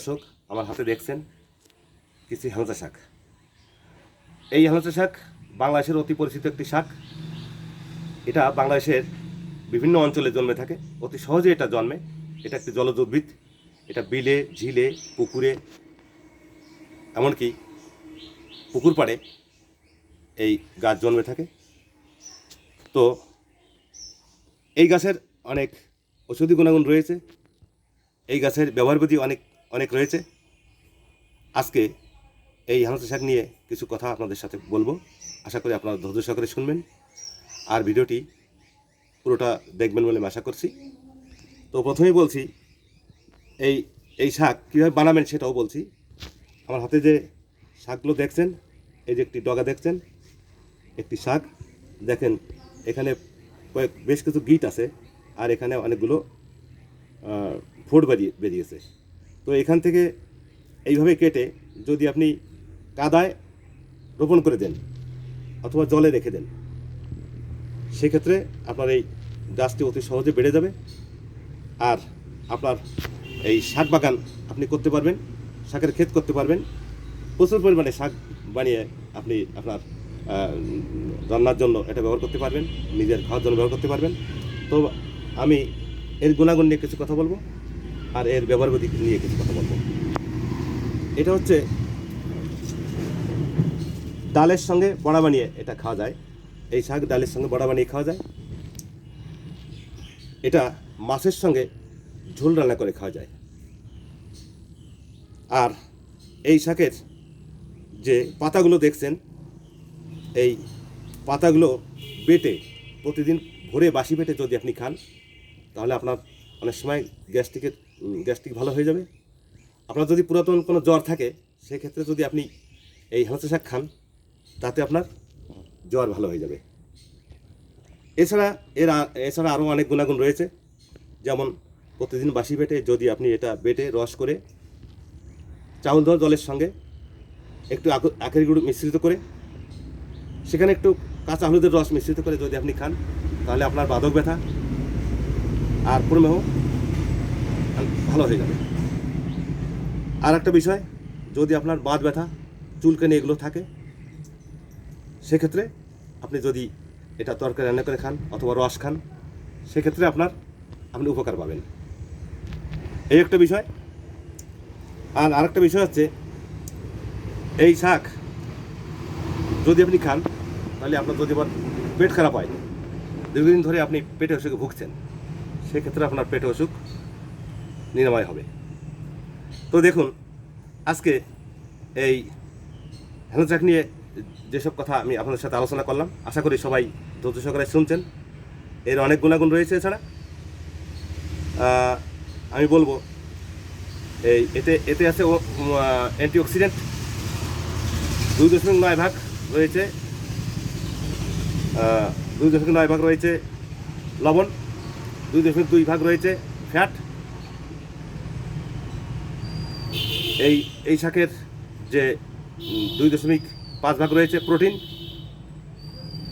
দর্শক আমার হাতে দেখছেন, কিছু হেলচা শাক। এই হেলচা শাক বাংলাদেশের অতি পরিচিত একটি শাক। এটা বাংলাদেশের বিভিন্ন অঞ্চলে জন্মে থাকে, অতি সহজে এটা জন্মে। এটা একটি জলজ উদ্ভিদ, এটা বিলে, ঝিলে, পুকুরে, এমনকি পুকুর পাড়ে এই গাছ জন্মে থাকে। তো এই গাছের অনেক ওষুধি গুণাগুণ রয়েছে। এই গাছের ব্যবহার ব্যবহারবিধি অনেক অনেক রয়েছে। আজকে এই হাঁস শাক নিয়ে কিছু কথা আপনাদের সাথে বলব। আশা করি আপনারা ধৈর্য সহকারে শুনবেন। আর ভিডিওটি পুরোটা দেখবেন বলে আমি আশা করছি। তো প্রথমেই বলছি, এই এই শাক কীভাবে বানাবেন সেটাও বলছি। আমার হাতে যে শাকগুলো দেখছেন, এই যে একটি ডগা দেখছেন, একটি শাক। দেখেন, এখানে কয়েক, বেশ কিছু গিট আছে, আর এখানে অনেকগুলো ফোট বেরিয়ে, বেরিয়েছে। তো এখান থেকে এইভাবে কেটে যদি আপনি কাদায় রোপণ করে দেন অথবা জলে রেখে দেন, সেক্ষেত্রে আপনার এই গাছটি অতি সহজে বেড়ে যাবে। আর আপনার এই শাক বাগান আপনি করতে পারবেন, শাকের ক্ষেত করতে পারবেন। প্রচুর পরিমাণে শাক বানিয়ে আপনি আপনার রান্নার জন্য এটা ব্যবহার করতে পারবেন, নিজের খাওয়ার জন্য ব্যবহার করতে পারবেন। তো আমি এর গুণাগুণ নিয়ে কিছু কথা বলব। আর এর ব্যবহার বিধি নিয়ে কিছু কথা বলব। এটা হচ্ছে ডালের সঙ্গে বড়া বানিয়ে এটা খাওয়া যায়। এই শাক ডালের সঙ্গে বড়া বানিয়ে খাওয়া যায়। এটা মাছের সঙ্গে ঝোল রান্না করে খাওয়া যায়। আর এই শাকের যে পাতাগুলো দেখছেন, এই পাতাগুলো বেটে প্রতিদিন ভোরে বাসি বেটে যদি আপনি খান, তাহলে আপনার অনেক সময় গ্যাস্ট্রিকের গ্যাস্ট্রিক ভালো হয়ে যাবে। আপনার যদি পুরাতন কোনো জ্বর থাকে, সেক্ষেত্রে যদি আপনি এই হাঁসা শাক খান, তাতে আপনার জ্বর ভালো হয়ে যাবে। এছাড়া এর এছাড়া আরও অনেক গুণাগুণ রয়েছে। যেমন প্রতিদিন বাসি বেটে যদি আপনি এটা বেটে, রস করে, চাউল ধোয়া জলের সঙ্গে, একটু আখ- আখের গুঁড়ো মিশ্রিত করে, সেখানে একটু কাঁচা হলুদের রস মিশ্রিত করে যদি আপনি খান, তাহলে আপনার বাদক ব্যথা আর প্রমেহ, ভালো হয়ে যাবে। আর একটা বিষয়, যদি আপনার বাত ব্যথা, চুলকানি এগুলো থাকে, সেক্ষেত্রে আপনি যদি এটা তরকারি রান্না করে খান অথবা রস খান, সেক্ষেত্রে আপনার আপনি উপকার পাবেন। এই একটা বিষয়। আর আরেকটা বিষয় হচ্ছে, এই শাক যদি আপনি খান, তাহলে আপনার যদি আবার পেট খারাপ হয়, দীর্ঘদিন ধরে আপনি পেটে অসুখে ভুগছেন। সেক্ষেত্রে আপনার পেটে অসুখ নিরাময় হবে। তো দেখুন, আজকে এই হ্যান্ডচাক নিয়ে যেসব কথা আমি আপনাদের সাথে আলোচনা করলাম, আশা করি সবাই ধৈর্য সহকারে শুনছেন। এর অনেক গুণাগুণ রয়েছে এছাড়া। আমি বলব, এই এতে এতে আছে অ্যান্টিঅক্সিডেন্ট, দুই দশমিক নয় ভাগ রয়েছে। দুই দশমিক নয় ভাগ রয়েছে লবণ। দুই দশমিক দুই ভাগ রয়েছে, ফ্যাট। এই এই শাকের যে দুই দশমিক পাঁচ ভাগ রয়েছে প্রোটিন,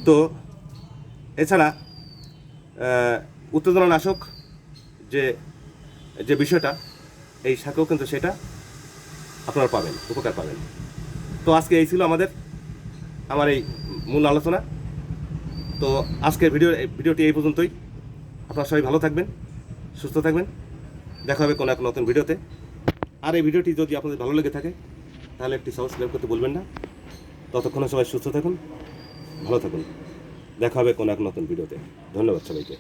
তো এছাড়া উত্তেজনানাশক যে যে বিষয়টা, এই শাকেও কিন্তু সেটা আপনারা পাবেন, উপকার পাবেন। তো আজকে এই ছিল আমাদের, আমার এই মূল আলোচনা। তো আজকের ভিডিও, ভিডিওটি এই পর্যন্তই। আপনারা সবাই ভালো থাকবেন, সুস্থ থাকবেন। দেখা হবে কোনো এক নতুন ভিডিওতে। আর এই ভিডিওটি যদি আপনাদের ভালো লেগে থাকে, তাহলে একটি সাবস্ক্রাইব করতে বলবেন না। ততক্ষণে সবাই সুস্থ থাকুন, ভালো থাকুন। দেখা হবে কোনো এক নতুন ভিডিওতে। ধন্যবাদ সবাইকে।